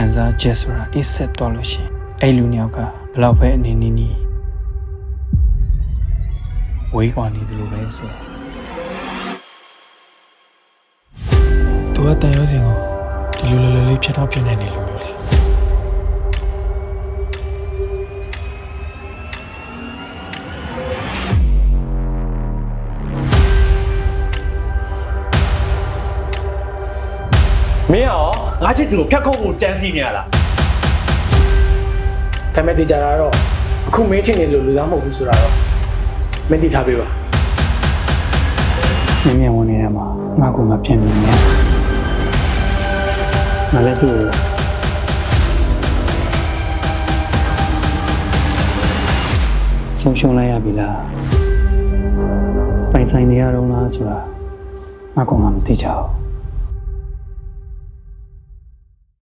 ခံစားချက်ဆိုတာအစ်ဆက်သွားလို့ရှရင်အဲ့လူနှစ်ယောက်ကဘယ်လောက်ပဲအနေနီးနီးဝေးကွာနေသလိုပဲဆိုတော့သူကတန်ရုံးစင်ကိုဒီလိုလိုလိုလေးဖြတ်တော့ပြနေနေလို့မျိုးလား မင်းရောငါချစ်သူကိုဖြတ်ခုတ်ဖို့ကြံစီနေရလားဒါပေမဲ့ဒီကြတာတော့အခုမင်းထင်နေလို့လူသားမဟုတ်ဘူးဆိုတာတော့မင်းသိထားပေးပါမြင်မြင်ဝင်နေတဲ့မှာငါကမပြင်းနေနဲ့ငါလည်းသူ့ကိုဆုံးရှုံးလိုက်ရပြီလားပိုင်ဆိုင်နေရတော့လားဆိုတာငါကမှမသိကြဘူး